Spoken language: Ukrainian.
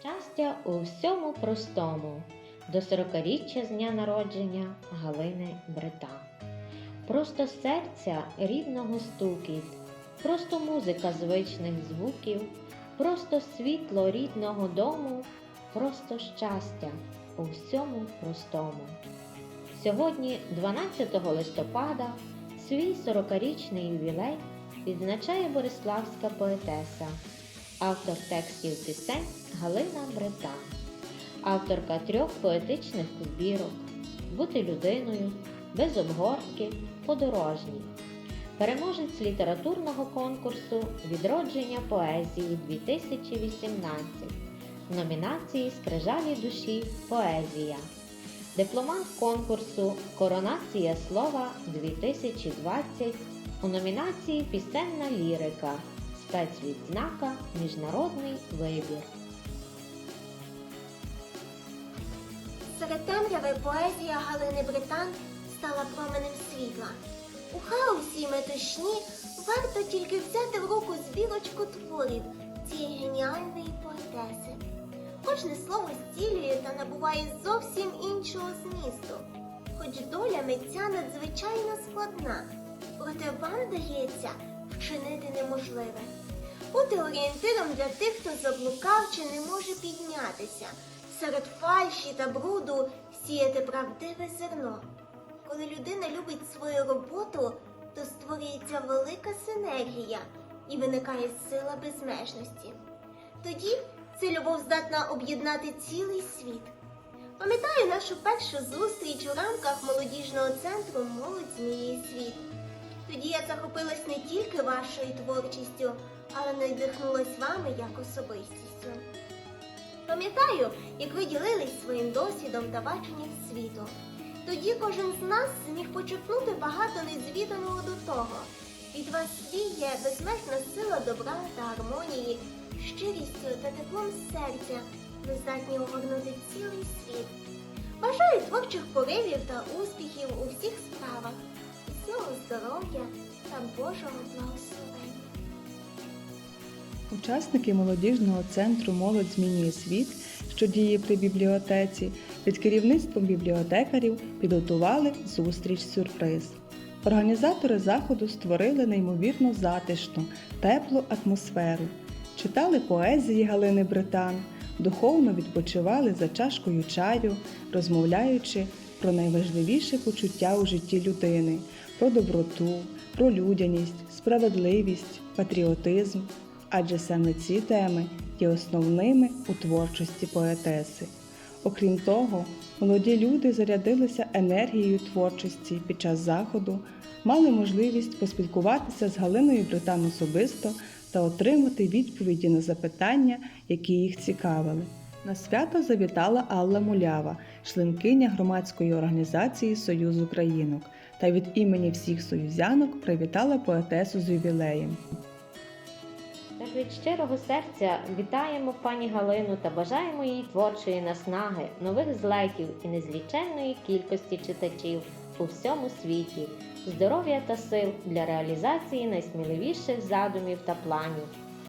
Щастя у всьому простому. До 40-річчя з дня народження Галини Британ. Просто серця рідного стукіт, просто музика звичних звуків, просто світло рідного дому, просто щастя у всьому простому. Сьогодні, 12 листопада, свій 40-річний ювілей відзначає Бориславська поетеса, автор текстів пісень Галина Британ, авторка трьох поетичних збірок. Бути людиною, без обгортки, подорожній, переможець літературного конкурсу Відродження поезії 2018 в номінації Скрижалі душі. Поезія, дипломант конкурсу Коронація слова 2020 у номінації Пісенна лірика, спецвідзнака Міжнародний вибір. Серед темряви поезія Галини Британ стала променем світла. У хаосі метушні варто тільки взяти в руку збірочку творів цієї геніальної поетеси. Кожне слово зцілює та набуває зовсім іншого змісту. Хоч доля митця надзвичайно складна, проте вам дається вчинити неможливе. Бути орієнтиром для тих, хто заблукав чи не може піднятися, серед фальші та бруду сіяти правдиве зерно. Коли людина любить свою роботу, то створюється велика синергія і виникає сила безмежності. Тоді ця любов здатна об'єднати цілий світ. Пам'ятаю нашу першу зустріч у рамках молодіжного центру Молодь зміє світ. Тоді я захопилась не тільки вашою творчістю, але надихнулась вами як особистістю. Пам'ятаю, як ви ділились своїм досвідом та баченням світу. Тоді кожен з нас зміг почерпнути багато незвіданого до того. Від вас віє безмежна сила добра та гармонії, щирістю та теплом серця ви здатні огорнути цілий світ. Бажаю творчих поривів та успіхів у всіх справах, міцного здоров'я та Божого благословення. Учасники молодіжного центру Молодь змінює світ, що діє при бібліотеці, під керівництвом бібліотекарів підготували зустріч-сюрприз. Організатори заходу створили неймовірно затишну, теплу атмосферу, читали поезії Галини Британ, духовно відпочивали за чашкою чаю, розмовляючи про найважливіші почуття у житті людини, про доброту, про людяність, справедливість, патріотизм, адже саме ці теми є основними у творчості поетеси. Окрім того, молоді люди зарядилися енергією творчості під час заходу, мали можливість поспілкуватися з Галиною Британ особисто та отримати відповіді на запитання, які їх цікавили. На свято завітала Алла Мулява, членкиня громадської організації Союз Українок, та від імені всіх союзянок привітала поетесу з ювілеєм. Тож від щирого серця вітаємо пані Галину та бажаємо їй творчої наснаги, нових злетів і незліченної кількості читачів у всьому світі, здоров'я та сил для реалізації найсміливіших задумів та планів,